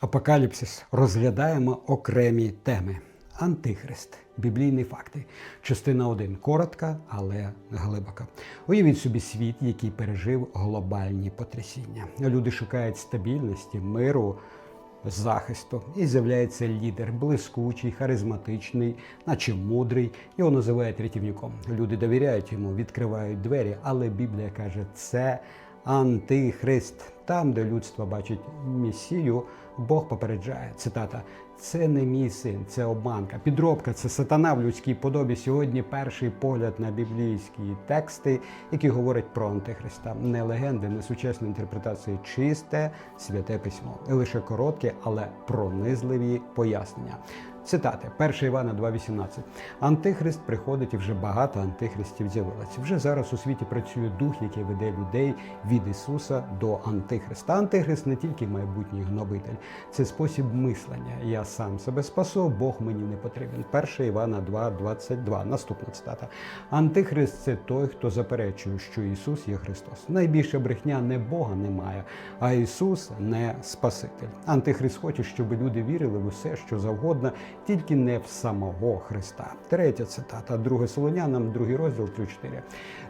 Апокаліпсис розглядаємо окремі теми. Антихрист. Біблійні факти. Частина 1. Коротка, але глибока. Уявіть собі світ, який пережив глобальні потрясіння. Люди шукають стабільності, миру, захисту. І з'являється лідер, блискучий, харизматичний, наче мудрий. Його називають рятівником. Люди довіряють йому, відкривають двері, але Біблія каже, це антихрист. Там, де людство бачить місію, Бог попереджає. Цитата: це не мій син, це обманка. Підробка це сатана в людській подобі. Сьогодні перший погляд на біблійські тексти, які говорять про антихриста. Не легенди, не сучасні інтерпретації, чисте святе письмо. Лише короткі, але пронизливі пояснення. Цитати 1 Івана 2,18. Антихрист приходить і вже багато антихристів з'явилося. Вже зараз у світі працює дух, який веде людей від Ісуса до Антихриста. Антихрист не тільки майбутній гнобитель, це спосіб мислення. Я сам себе спасу, Бог мені не потрібен. 1 Івана 2,22. Наступна цитата. Антихрист це той, хто заперечує, що Ісус є Христос. Найбільша брехня не Бога немає, а Ісус не Спаситель. Антихрист хоче, щоб люди вірили в усе, що завгодно тільки не в самого Христа. Третя цитата, 2 Солонянам, другий розділ 3-4.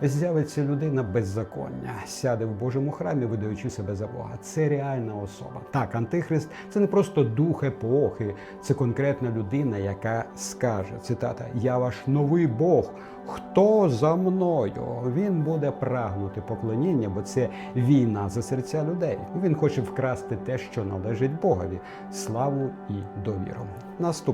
З'явиться людина беззаконня, сяде в Божому храмі, видаючи себе за Бога. Це реальна особа. Так, антихрист це не просто дух епохи, це конкретна людина, яка скаже цитата: Я ваш новий Бог. Хто за мною? Він буде прагнути поклоніння, бо це війна за серця людей. Він хоче вкрасти те, що належить Богові, славу і довіру.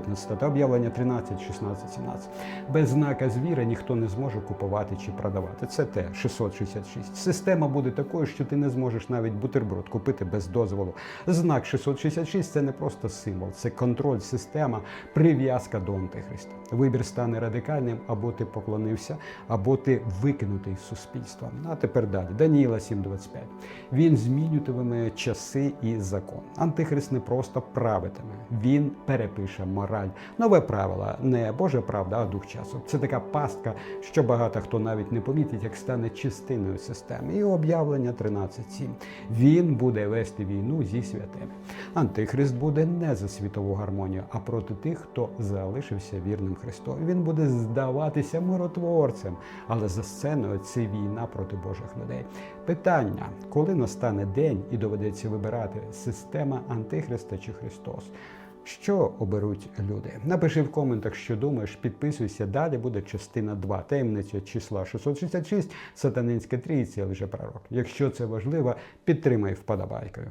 Наступна стаття об'явлення 13, 16, 17. Без знака звіра ніхто не зможе купувати чи продавати. Це те 666. Система буде такою, що ти не зможеш навіть бутерброд купити без дозволу. Знак 666 це не просто символ, це контроль, система, прив'язка до антихриста. Вибір стане радикальним, або ти поклонився, або ти викинутий з суспільства. А тепер далі. Даніїла 7.25. Він змінюватиме часи і закон. Антихрист не просто правитиме, він перепише мораль. Нове правило, не Божа правда, а дух часу. Це така пастка, що багато хто навіть не помітить, як стане частиною системи. І об'явлення 13.7. Він буде вести війну зі святими. Антихрист буде не за світову гармонію, а проти тих, хто залишився вірним Христу. Він буде здаватися миротворцем, але за сценою це війна проти Божих людей. Питання, коли настане день і доведеться вибирати система Антихриста чи Христос? Що оберуть люди? Напиши в коментах, що думаєш, підписуйся. Далі буде частина 2. Таємниця числа 666, сатанинська трійця, лише пророк. Якщо це важливо, підтримай вподобайкою.